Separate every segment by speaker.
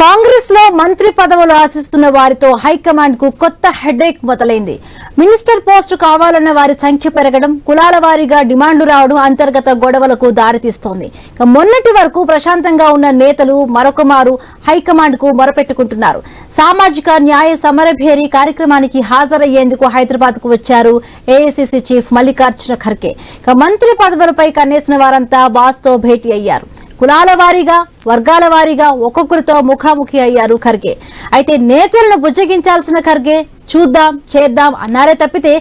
Speaker 1: కాంగ్రెస్లో మంత్రి పదవులు ఆశిస్తున్న వారితో హైకమాండ్కు కొత్త హెడేక్ మొదలైంది. మినిస్టర్ పోస్టు కావాలన్న వారి సంఖ్య పెరగడం కులాల వారీగా డిమాండ్లు రావడం అంతర్గత గొడవలకు దారితీస్తోంది. మొన్నటి వరకు ప్రశాంతంగా ఉన్న నేతలు మరొక మారు హైకమాండ్కు మొరపెట్టుకుంటున్నారు. సామాజిక న్యాయ సమరభేరి కార్యక్రమానికి హాజరయ్యేందుకు హైదరాబాద్కు వచ్చారు ఏఐసిసి చీఫ్ మల్లికార్జున ఖర్గే. మంత్రి పదవులపై కన్నేసిన వారంతా బాస్తో భేటీ అయ్యారు. కులాల వారీగా వర్గాల వారీగా ఒక్కొక్కరితో ముఖాముఖి అయ్యారు ఖర్గే. అయితే నేతలను బుజ్జగించాల్సిన ఖర్గే చూద్దాం చేద్దాం అన్నారే తప్పితే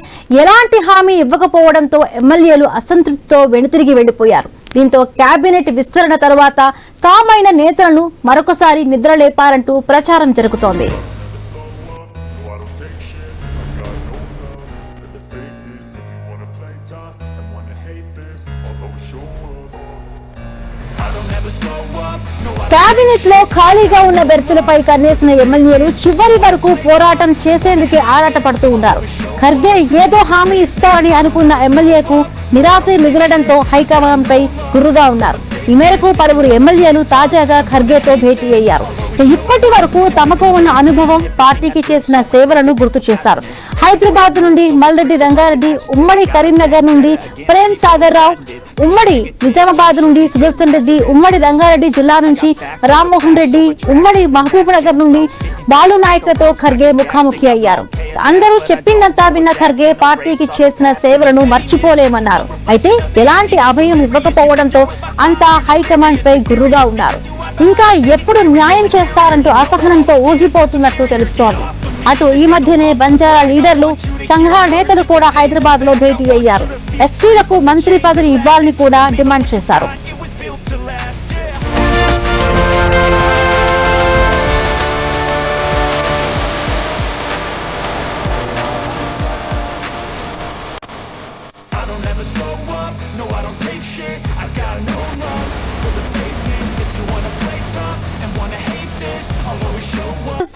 Speaker 1: ఎలాంటి హామీ ఇవ్వకపోవడంతో ఎమ్మెల్యేలు అసంతృప్తితో వెనుతిరిగి వెళ్ళిపోయారు దీంతో కేబినెట్ విస్తరణ తర్వాత తామైన నేతలను మరొకసారి నిద్రలేపారంటూ ప్రచారం జరుగుతోంది.
Speaker 2: Show up.
Speaker 1: కేబినెట్లో ఖాళీగా ఉన్న బెర్తులపై కన్నేసిన ఎమ్మెల్యేలు చివరి వరకు పోరాటం చేసేందుకే ఆరాటపడుతూ ఉన్నారు. ఖర్గే ఏదో హామీ ఇస్తామని అనుకున్న ఎమ్మెల్యేకు నిరాశ మిగలడంతో హైకమాండ్ పై గుర్రుగా ఉన్నారు. ఈ మేరకు పలువురు ఎమ్మెల్యేలు తాజాగా ఖర్గేతో భేటీ అయ్యారు. ఇప్పటి వరకు తమకు ఉన్న అనుభవం పార్టీకి చేసిన సేవలను గుర్తు చేశారు. హైదరాబాద్ నుండి మల్రెడ్డి రంగారెడ్డి ఉమ్మడి కరీంనగర్ నుండి ప్రేమ్ సాగర్ రావు ఉమ్మడి నిజామాబాద్ నుండి సుదర్శన్ రెడ్డి ఉమ్మడి రంగారెడ్డి జిల్లా నుంచి రామ్మోహన్ రెడ్డి ఉమ్మడి మహబూబ్ నగర్ నుండి బాలు నాయకులతో ఖర్గే ముఖాముఖి అయ్యారు. అందరూ చెప్పిందంతా విన్న ఖర్గే పార్టీకి చేసిన సేవలను మర్చిపోలేమన్నారు. అయితే ఎలాంటి అభయం ఇవ్వకపోవడంతో అంతా హైకమాండ్ పై గుర్రుగా ఉన్నారు. ఇంకా ఎప్పుడు న్యాయం చేస్తారంటూ అసహనంతో ఊగిపోతున్నట్టు తెలుస్తోంది. అటు ఈ మధ్యనే బంజారా లీడర్లు సంఘాల నేతలు కూడా హైదరాబాద్లో భేటీ అయ్యారు. ఎస్టీలకు మంత్రి పదవి ఇవ్వాలని కూడా డిమాండ్ చేశారు.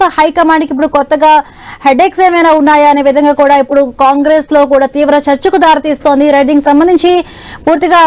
Speaker 2: Up.
Speaker 1: హైకమాండ్కి ఇప్పుడు కొత్తగా హెడేక్స్ ఏమైనా ఉన్నాయా అనే విధంగా కూడా ఇప్పుడు కాంగ్రెస్లో కూడా తీవ్ర చర్చకు దారితీస్తోంది రైడింగ్ సంబంధించి పూర్తిగా